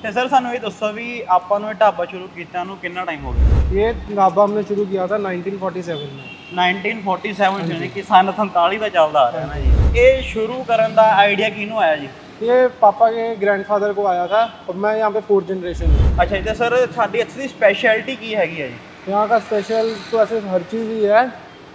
ਤੇ ਸਰ ਸਾਨੂੰ ਇਹ ਦੱਸੋ ਵੀ ਆਪਾਂ ਨੂੰ ਇਹ ਢਾਬਾ ਸ਼ੁਰੂ ਕੀਤਾ ਨੂੰ ਕਿੰਨਾ ਟਾਈਮ ਹੋ ਗਿਆ ये ढाबा हमने शुरू किया था 1947 में 1947 ਯਾਨੀ ਕਿ ਸਨ 47 ਦਾ ਚੱਲਦਾ ਆ ਰਿਹਾ ਨਾ ਜੀ ਇਹ ਸ਼ੁਰੂ ਕਰਨ ਦਾ ਆਈਡੀਆ ਕਿਹਨੂੰ ਆਇਆ ਜੀ ये पापा के ग्रैंडफादर को आया था और मैं यहाँ पे फोर्थ जनरेशन हूँ ਅੱਛਾ ਜੀ ਤੇ ਸਰ ਸਾਡੀ ਇੱਥੇ ਦੀ ਸਪੈਸ਼ਲਿਟੀ ਕੀ ਹੈਗੀ ਆ ਜੀ यहाँ का स्पेशल तो ऐसे हर चीज़ ही है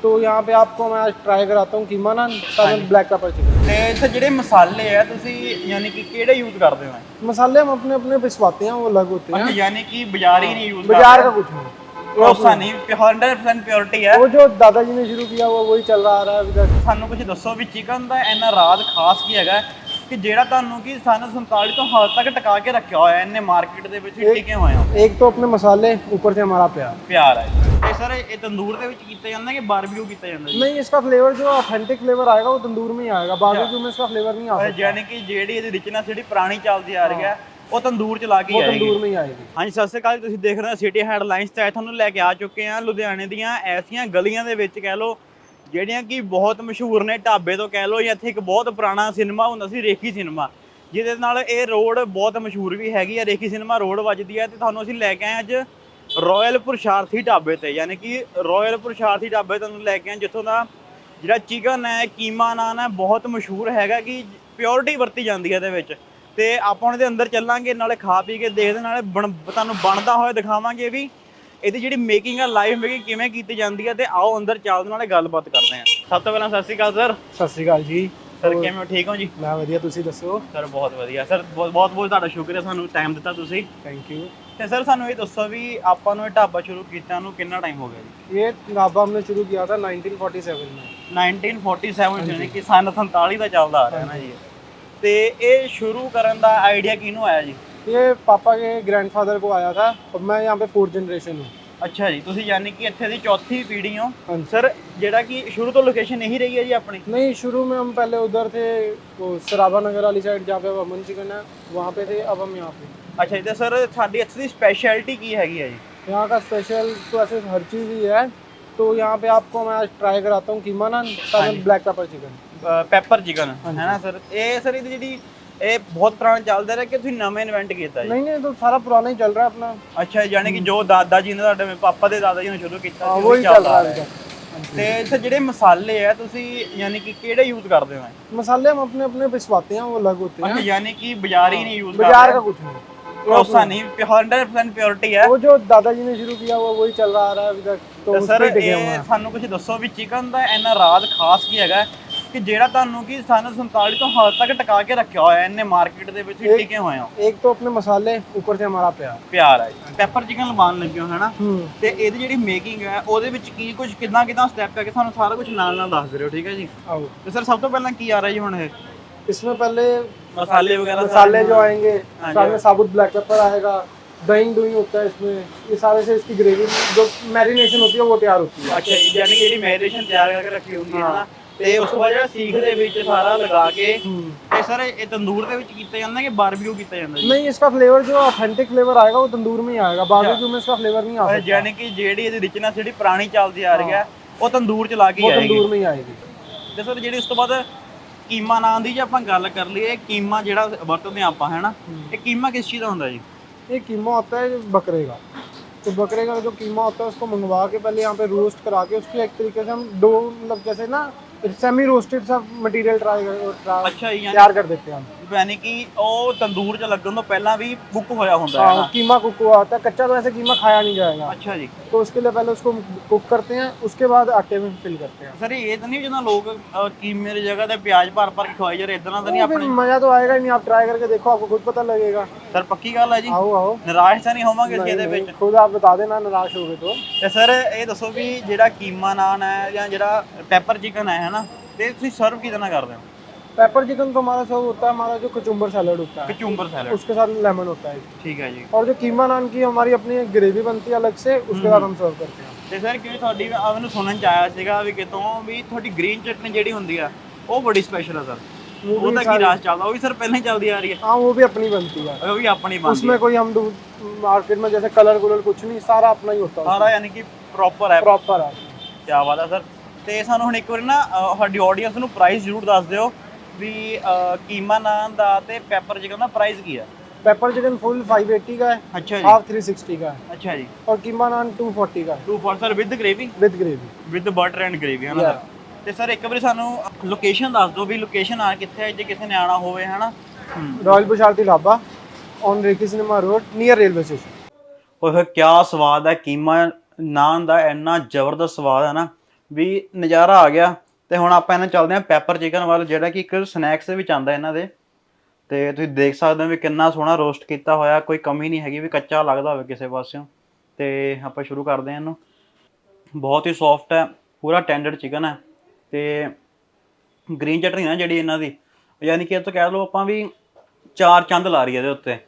तो यहाँ पे आपको मैं आज ट्राई कराता हूँ कीमा नान साथ ब्लैक पेपर चिकन ਤੇ ਇੱਥੇ ਜਿਹੜੇ ਮਸਾਲੇ ਆ ਤੁਸੀਂ ਯਾਨੀ ਕਿ ਕਿਹੜੇ ਯੂਜ਼ ਕਰਦੇ ਹੋ मसाले हम अपने अपने पिसवाते हैं वो अलग होते ਅੱਛਾ हैं ਯਾਨੀ ਕਿ ਬਾਜ਼ਾਰੀ ਨਹੀਂ ਯੂਜ਼ बाजार का कुछ नहीं ਭਰੋਸਾ ਨਹੀਂ 100% ਪਿਓਰਿਟੀ ਹੈ वो जो दादाजी ने शुरू किया वो वही चल रहा आ रहा है अभी तक ਸਾਨੂੰ ਕੁਝ ਦੱਸੋ ਵੀ ਚਿਕਨ ਦਾ ਇੰਨਾ ਰਾਜ ਖਾਸ ਕੀ ਹੈਗਾ ਕਿ ਜਿਹੜਾ ਤੁਹਾਨੂੰ ਕਿ ਸਨ 47 ਤੋਂ ਹਾਲ ਤੱਕ ਟਿਕਾ ਕੇ ਰੱਖਿਆ ਹੋਇਆ ਇਹਨੇ ਮਾਰਕੀਟ ਦੇ ਵਿੱਚ ਟਿਕੇ ਹੋਏ ਆ एक तो अपने मसाले ऊपर से हमारा प्यार ਪਿਆਰ ਹੈ ਤੇ ਸਰ ਇਹ ਤੰਦੂਰ ਦੇ ਵਿੱਚ ਕੀਤਾ ਜਾਂਦਾ ਕਿ ਬਾਰਬੀਕਿਊ ਕੀਤਾ ਜਾਂਦਾ ਜੀ नहीं इसका फ्लेवर जो ऑथेंटिक फ्लेवर आएगा वो तंदूर में ही आएगा बारबेक्यू में इसका फ्लेवर नहीं आ सकता ਯਾਨੀ ਕਿ ਜਿਹੜੀ ਇਹਦੀ ਰਿਚਨੈਸ ਜਿਹੜੀ ਪੁਰਾਣੀ ਚੱਲਦੀ ਆ ਰਹੀ ਹੈ ਉਹ ਤੰਦੂਰ ਚ ਲਾ ਕੇ ਹੀ वो ਆਏਗੀ तंदूर में ही आएगी ਹਾਂਜੀ ਸਤਿ ਸ਼੍ਰੀ ਅਕਾਲ ਤੁਸੀਂ ਦੇਖ ਰਹੇ ਹੋ ਸਿਟੀ ਹੈਡਲਾਈਨਸ ਤੇ ਤੁਹਾਨੂੰ ਲੈ ਕੇ ਆ ਚੁੱਕੇ ਹਾਂ ਲੁਧਿਆਣੇ ਦੀਆਂ ਐਸੀਆਂ ਗਲੀਆਂ ਦੇ ਵਿੱਚ ਕਹਿ ਲਓ ਜਿਹੜੀਆਂ ਕਿ ਬਹੁਤ ਮਸ਼ਹੂਰ ਨੇ ਢਾਬੇ ਤੋਂ ਕਹਿ ਲਓ ਜਾਂ ਇੱਥੇ ਇੱਕ ਬਹੁਤ ਪੁਰਾਣਾ ਸਿਨੇਮਾ ਹੁੰਦਾ ਸੀ ਰੇਖੀ ਸਿਨੇਮਾ ਜਿਹਦੇ ਨਾਲ ਇਹ ਰੋਡ ਬਹੁਤ ਮਸ਼ਹੂਰ ਵੀ ਹੈਗੀ ਹੈ ਰੇਖੀ ਸਿਨੇਮਾ ਰੋਡ ਵੱਜਦੀ ਹੈ ਤੇ ਤੁਹਾਨੂੰ ਅਸੀਂ ਲੈ ਕੇ ਆਏ ਹਾਂ ਅੱਜ ਰਾਇਲਪੁਰ ਪੁਰਸ਼ਾਰਥੀ ਢਾਬੇ ਤੇ, ਯਾਨੀ ਕਿ ਰਾਇਲਪੁਰ ਪੁਰਸ਼ਾਰਥੀ ਢਾਬੇ ਤੁਹਾਨੂੰ ਲੈ ਕੇ ਆ ਜਿੱਥੋਂ ਦਾ ਜਿਹੜਾ ਚਿਕਨ ਹੈ, ਕੀਮਾ ਨਾਨ ਹੈ, ਬਹੁਤ ਮਸ਼ਹੂਰ ਹੈਗਾ ਕਿ ਪਿਓਰਿਟੀ ਵਰਤੀ ਜਾਂਦੀ ਹੈ ਇਹਦੇ ਵਿੱਚ। ਤੇ ਆਪਾਂ ਉਹਦੇ ਅੰਦਰ ਚੱਲਾਂਗੇ, ਨਾਲੇ ਖਾ ਪੀ ਕੇ ਦੇਖਦੇ, ਨਾਲੇ ਬਣ- ਤੁਹਾਨੂੰ ਬਣਦਾ ਹੋਇਆ ਦਿਖਾਵਾਂਗੇ ਵੀ। ਇਹਦੀ ਜਿਹੜੀ ਮੇਕਿੰਗ ਆ ਲਾਈਵ ਮੇਕਿੰਗ ਕਿਵੇਂ ਕੀਤੀ ਜਾਂਦੀ ਹੈ, ਤੇ ਆਓ ਅੰਦਰ ਚੱਲਦੇ, ਨਾਲੇ ਗੱਲਬਾਤ ਕਰਦੇ ਹਾਂ। ਸਭ ਤੋਂ ਪਹਿਲਾਂ ਸਤਿ ਸ਼੍ਰੀ ਅਕਾਲ ਸਰ ਸਤਿ ਸ਼੍ਰੀ ਅਕਾਲ ਜੀ। ਸਰ ਕਿਵੇਂ ਹੋ ਠੀਕ ਹੋ ਜੀ ਮੈਂ ਵਧੀਆ ਤੁਸੀਂ ਦੱਸੋ ਸਰ ਬਹੁਤ ਵਧੀਆ ਸਰ ਬਹੁਤ ਬਹੁਤ ਬਹੁਤ ਤੁਹਾਡਾ ਸ਼ੁਕਰੀਆ ਸਾਨੂੰ ਟਾਈਮ ਦਿੱਤਾ ਤੁਸੀਂ ਥੈਂਕ ਯੂ ਤੇ ਸਰ ਸਾਨੂੰ ਇਹ ਦੱਸੋ ਵੀ ਆਪਾਂ ਨੂੰ ਇਹ ਢਾਬਾ ਸ਼ੁਰੂ ਕੀਤਾ ਨੂੰ ਕਿੰਨਾ ਟਾਈਮ ਹੋ ਗਿਆ ਜੀ ये ढाबा हमने शुरू किया था 1947 में 1947 ਯਾਨੀ ਕਿ ਸਨ 47 ਦਾ ਚੱਲਦਾ ਆ ਰਿਹਾ ਨਾ ਜੀ ਤੇ ਇਹ ਸ਼ੁਰੂ ਕਰਨ ਦਾ ਆਈਡੀਆ ਕਿਹਨੂੰ ਆਇਆ ਜੀ ये पापा के ग्रैंडफादर को आया था और मैं यहाँ पे फोर्थ जनरेशन हूँ ਅੱਛਾ ਜੀ ਤੁਸੀਂ ਯਾਨੀ ਕਿ ਇੱਥੇ ਦੀ ਚੌਥੀ ਪੀੜ੍ਹੀ ਹੋ हाँ जी। ਸਰ ਜਿਹੜਾ ਕਿ ਸ਼ੁਰੂ ਤੋਂ ਲੋਕੇਸ਼ਨ ਇਹੀ ਰਹੀ ਹੈ ਜੀ ਆਪਣੀ नहीं शुरू में हम पहले उधर थे वो सराबा नगर वाली साइड जहाँ पे अब अमन चिकन है वहाँ पे थे अब हम यहाँ पे ਅੱਛਾ ਜੀ ਤੇ ਸਰ ਸਾਡੀ ਇੱਥੇ ਦੀ ਸਪੈਸ਼ਲਿਟੀ ਕੀ ਹੈਗੀ ਹੈ ਜੀ यहाँ का स्पेशल तो ऐसे हर चीज़ ही है तो यहाँ पे आपको मैं आज ट्राई कराता हूँ कीमा नान साथ black pepper chicken pepper chicken ਹੈ ਨਾ ਸਰ ਇਹ ਸਰ ਇਹਦੀ ਜਿਹੜੀ ਇਹ ਬਹੁਤ ਪੁਰਾਣਾ ਚੱਲਦਾ ਰਿਹਾ ਕਿ ਤੁਸੀਂ ਨਵੇਂ ਇਨਵੈਂਟ ਕੀਤਾ ਜੀ नहीं नहीं तो सारा पुराना ही चल रहा है अपना ਅੱਛਾ ਜੀ, ਯਾਨੀ ਕਿ ਜੋ ਦਾਦਾ ਜੀ ਨੇ ਤੁਹਾਡੇ ਪਾਪਾ ਦੇ ਦਾਦਾ ਜੀ ਨੇ ਸ਼ੁਰੂ ਕੀਤਾ हाँ ਸੀ, वही ਉਹੀ चल ਚੱਲਦਾ रहा ਆ है ਰਿਹਾ अभी तक। ਤੇ ਇੱਥੇ ਜਿਹੜੇ ਮਸਾਲੇ ਆ ਤੁਸੀਂ ਯਾਨੀ ਕਿ ਕਿਹੜੇ ਯੂਜ਼ ਕਰਦੇ ਹੋ मसाले हम अपने अपने पिसवाते हैं वो अलग होते हैं ਅੱਛਾ ਯਾਨੀ ਕਿ ਬਾਜ਼ਾਰੀ ਨਹੀਂ ਯੂਜ਼ बाजार का कुछ नहीं ਭਰੋਸਾ ਨਹੀਂ 100% ਪਿਓਰਿਟੀ ਹੈ वो जो दादाजी ने शुरू किया वो वही चल रहा आ रहा है अभी तक तो ਤੇ उस ਸਰ पे टिके हुए ਇਹ हैं ਸਾਨੂੰ ਕੁਝ ਦੱਸੋ ਵੀ ਚਿਕਨ ਦਾ ਇੰਨਾ ਰਾਜ ਖਾਸ ਕੀ ਹੈਗਾ ਕਿ ਜਿਹੜਾ ਤੁਹਾਨੂੰ ਕਿ ਸਨ 47 ਤੋਂ ਹਾਲ ਤੱਕ ਟਿਕਾ ਕੇ ਰੱਖਿਆ ਹੋਇਆ ਇਹਨੇ ਮਾਰਕੀਟ ਦੇ ਵਿੱਚ ਟਿਕੇ ਹੋਏ ਹੋ एक तो अपने मसाले ऊपर से हमारा प्यार ਪਿਆਰ ਹੈ ਪੈਪਰ ਚਿਕਨ ਲਵਾਉਣ ਲੱਗੇ ਹੋ ਹੈਨਾ हम्म ਤੇ ਇਹਦੀ ਜਿਹੜੀ ਮੇਕਿੰਗ ਹੈ ਉਹਦੇ ਵਿੱਚ ਕੀ ਕੁਝ ਕਿੰਨਾ ਕਿੰਨਾ ਸਟੈਪ ਕਰਕੇ ਸਾਨੂੰ ਸਾਰਾ ਕੁਝ ਨਾਲ ਨਾਲ ਦੱਸ ਦਿਓ ਠੀਕ ਹੈ ਜੀ आओ ਤੇ ਸਰ ਸਭ ਤੋਂ ਪਹਿਲਾਂ ਕੀ ਆ ਰਿਹਾ ਜੀ ਹੁਣ ਇਹ इसमें पहले ਮਸਾਲੇ ਵਗੈਰਾ मसाले जो आएंगे हाँ जी। साथ में साबुत ब्लैक पेपर आएगा दही दुही होता है इसमें ये सारे से इसकी ग्रेवी जो मैरिनेशन होती है वो तैयार होती है ਅੱਛਾ ਜੀ ਯਾਨੀ ਕਿ ਜਿਹੜੀ ਮੈਰੀਨੇਸ਼ਨ ਤਿਆਰ ਕਰਕੇ ਰੱਖੀ ਹੁੰਦੀ ਹੈ ਨਾ ਤੇ ਉਸ ਤੋਂ ਬਾਅਦ ਜਿਹੜਾ ਸੀਖ ਦੇ ਵਿੱਚ ਸਾਰਾ ਲਗਾ ਕੇ हम्म। ਤੇ ਸਰ ਇਹ ਤੰਦੂਰ ਦੇ ਵਿੱਚ ਕੀਤਾ ਜਾਂਦਾ ਕਿ ਬਾਰਬੀਕਿਊ ਕੀਤਾ ਜਾਂਦਾ ਜੀ नहीं इसका फ्लेवर जो ऑथेंटिक फ्लेवर आएगा वो तंदूर में ही आएगा बारबेक्यू में इसका फ्लेवर नहीं आ सकता ਯਾਨੀ ਕਿ ਜਿਹੜੀ ਇਹਦੀ ਰਿਚਨੈਸ ਜਿਹੜੀ ਪੁਰਾਣੀ ਚੱਲਦੀ ਆ ਰਹੀ ਹੈ ਉਹ ਤੰਦੂਰ ਚ ਲਾ ਕੇ ਹੀ वो ਆਏਗੀ तंदूर में ही आएगी ਤੇ ਸਰ ਜਿਹੜੀ ਉਸ ਤੋਂ ਬਾਅਦ ਕੀਮਾ ਨਾਂ ਦੀ ਜੇ ਆਪਾਂ ਗੱਲ ਕਰ ਲਈਏ ਕੀਮਾ ਜਿਹੜਾ ਵਰਤਦੇ ਹਾਂ ਆਪਾਂ ਹੈਨਾ ਇਹ ਕੀਮਾ ਕਿਸ ਚੀਜ਼ ਦਾ ਹੁੰਦਾ ਜੀ ये कीमा होता है बकरे का तो बकरे का जो कीमा होता है उसको मंगवा के पहले यहाँ पे रोस्ट करा के उसकी एक तरीके से हम डो मतलब जैसे ना सेमी रोस्टेड सब मटेरियल ट्राई अच्छा, यानी- तैयार कर देते हैं हम ਯਾਨੀ ਕਿ ਉਹ ਤੰਦੂਰ ਚ ਲੱਗਣ ਤੋਂ ਪਹਿਲਾਂ ਵੀ ਕੁੱਕ ਹੋਇਆ ਹੁੰਦਾ ਹੈ हाँ, ਨਾ कीमा कुक हुआ होता है कच्चा तो ऐसे कीमा खाया नहीं जाएगा ਅੱਛਾ ਜੀ तो उसके लिए पहले उसको कुक करते हैं उसके बाद आटे में फिल करते हैं ਸਰ ਇਹ ਤਾਂ ਨਹੀਂ ਜਦੋਂ ਲੋਕ ਅਹ, ਕੀਮੇ ਦੀ ਜਗ੍ਹਾ ਤੇ ਪਿਆਜ਼ ਭਰ ਭਰ ਕੇ ਖਵਾਈ ਜਾ ਰਹੇ ਇਦਾਂ ਤਾਂ ਨਹੀਂ तो फिर ਆਪਣੇ मजा तो आएगा ही नहीं आप ट्राई करके देखो आपको खुद पता लगेगा ਸਰ ਪੱਕੀ ਗੱਲ ਹੈ ਜੀ आओ आओ ਨਿਰਾਸ਼ ਤਾਂ ਨਹੀਂ ਹੋਵਾਂਗੇ ਅਸੀਂ ਇਹਦੇ ਵਿੱਚ नहीं, खुद आप बता देना निराश हो गए तो ਤੇ ਸਰ ਇਹ ਦੱਸੋ ਵੀ ਜਿਹੜਾ ਕੀਮਾ ਨਾਨ ਹੈ ਜਾਂ ਜਿਹੜਾ ਪੈਪਰ ਚਿਕਨ ਹੈ ਹਨਾ ਤੇ ਤੁਸੀਂ ਸਰਵ ਕਿਹਦੇ ਨਾਲ ਕਰਦੇ ਹੋ पेपर चिकन तो हमारा सब होता है हमारा जो कचुम्बर सैलड होता है कचुम्बर सैलड उसके साथ लेमन होता है ਠੀਕ ਹੈ ਜੀ। और जो कीमा नान की हमारी अपनी एक ग्रेवी बनती है अलग से उसके साथ हम सर्व करते हैं ਤੇ ਸਰ ਕਿ ਤੁਹਾਡੀ ਆ ਮੈਨੂੰ ਸੁਣਨ ਚ ਆਇਆ ਸੀਗਾ ਵੀ ਕਿਤੋਂ ਵੀ ਤੁਹਾਡੀ ਗ੍ਰੀਨ ਚਟਨੀ ਜਿਹੜੀ ਹੁੰਦੀ ਆ ਉਹ ਬੜੀ ਸਪੈਸ਼ਲ ਆ ਸਰ। वो भी ਉਹਦਾ ਕੀ ਸਾਰੀ- ਰਾਜ ਚੱਲਦਾ ਉਹ ਵੀ ਸਰ ਪਹਿਲਾਂ ਹੀ ਚੱਲਦੀ ਆ ਰਹੀ ਹੈ हाँ वो भी अपनी बनती है ਉਹ ਵੀ ਆਪਣੀ ਬਣਦੀ उसमें कोई हम दू- मार्केट में जैसे कलर कुलर कुछ नहीं सारा अपना ही होता है ਸਾਰਾ ਯਾਨੀ ਕਿ ਪ੍ਰੋਪਰ ਹੈ। ਪ੍ਰੋਪਰ ਆ। ਕੀ ਬਾਤ ਆ ਸਰ। ਤੇ ਸਾਨੂੰ ਹੁਣ ਇੱਕ ਵਾਰ ਨਾ ਅਹ, ਸਾਡੀ ਆਡੀਅנס ਨੂੰ ਪ੍ਰਾਈਸ ਜ਼ਰੂਰ ਦੱਸ ਦਿਓ। ਵੀ ਕੀਮਾ ਨਾਨ ਦਾ ਤੇ ਪੈਪਰ ਚਿਕਨ ਦਾ ਪ੍ਰਾਈਸ ਕੀ ਹੈ पेपर चिकन फुल 580 का है अच्छा जी हाफ 360 का है अच्छा जी और कीमा नान 240 का है 240 sir with gravy with gravy with butter and gravy ਹਨਾ? Yeah. ਤੇ ਸਰ ਇੱਕ ਵਾਰੀ ਸਾਨੂੰ ਲੋਕੇਸ਼ਨ ਦੱਸ ਦਿਓ ਵੀ ਲੋਕੇਸ਼ਨ ਆ ਕਿੱਥੇ ਹੈ ਜੇ ਕਿਸੇ ਨੇ ਆਣਾ ਹੋਵੇ ਹਨਾ? Royal बुशालती dhaba on Reki cinema road near railway station ਓਏ ਹੋਏ ਕਿਆ ਸਵਾਦ ਹੈ ਕੀਮਾ ਨਾਨ ਦਾ ਇੰਨਾ ਜ਼ਬਰਦਸਤ ਸਵਾਦ ਹੈ ਨਾ ਵੀ ਨਜ਼ਾਰਾ ਆ ਗਿਆ। ਤੇ ਹੁਣ ਆਪਾਂ ਇਹਨਾਂ ਚੱਲਦੇ ਹਾਂ ਪੈਪਰ ਚਿਕਨ ਵੱਲ, ਜਿਹੜਾ ਕਿ ਇੱਕ ਸਨੈਕਸ ਦੇ ਵਿੱਚ ਆਂਦਾ ਇਹਨਾਂ ਦੇ। ਤੇ ਤੁਸੀਂ ਦੇਖ ਸਕਦੇ ਹੋ ਵੀ ਕਿੰਨਾ ਸੋਹਣਾ ਰੋਸਟ ਕੀਤਾ ਹੋਇਆ, ਕੋਈ ਕਮੀ ਨਹੀਂ ਹੈਗੀ ਵੀ ਕੱਚਾ ਲੱਗਦਾ ਹੋਵੇ ਕਿਸੇ ਪਾਸਿਓਂ। ਤੇ ਆਪਾਂ ਸ਼ੁਰੂ ਕਰਦੇ ਹਾਂ ਇਹਨੂੰ। ਬਹੁਤ ਹੀ ਸੌਫਟ ਹੈ, ਪੂਰਾ ਟੈਂਡਰ ਚਿਕਨ ਹੈ। ਤੇ ਗ੍ਰੀਨ ਚਟਨੀ ਨਾ ਜਿਹੜੀ ਇਹਨਾਂ ਦੀ, ਯਾਨੀ ਕਿ ਇਹ ਤੋਂ ਕਹਿ ਲਓ ਆਪਾਂ ਵੀ ਚਾਰ ਚੰਦ ਲਾ ਰਹੀ ਹੈ ਇਹਦੇ ਉੱਤੇ।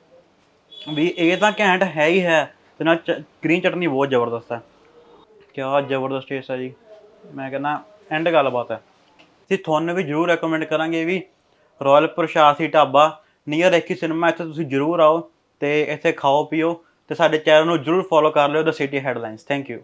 ਵੀ ਇਹ ਤਾਂ ਘੈਂਟ ਹੈ ਹੀ ਹੈ, ਤੇ ਨਾਲ ਗ੍ਰੀਨ ਚਟਨੀ ਬਹੁਤ ਜ਼ਬਰਦਸਤ ਹੈ। ਕਿਆ ਜ਼ਬਰਦਸਤ ਟੇਸਟ ਹੈ ਜੀ। ਮੈਂ ਕਹਿੰਦਾ ਐਂਡ ਗੱਲਬਾਤ ਹੈ। ਅਸੀਂ ਤੁਹਾਨੂੰ ਵੀ ਜਰੂਰ ਰეკਮੈਂਡ ਕਰਾਂਗੇ ਵੀ ਰਾਇਲ ਪ੍ਰਸ਼ਾਸੀ ਢਾਬਾ ਨੀਅਰ ਰੇਕੀ ਸਿਨੇਮਾ ਇੱਥੇ ਤੁਸੀਂ ਜਰੂਰ ਆਓ ਤੇ ਇੱਥੇ ਖਾਓ ਪੀਓ ਤੇ ਸਾਡੇ ਚੈਨਲ ਨੂੰ ਜਰੂਰ ਫੋਲੋ ਕਰ ਲਿਓ the city headlines thank you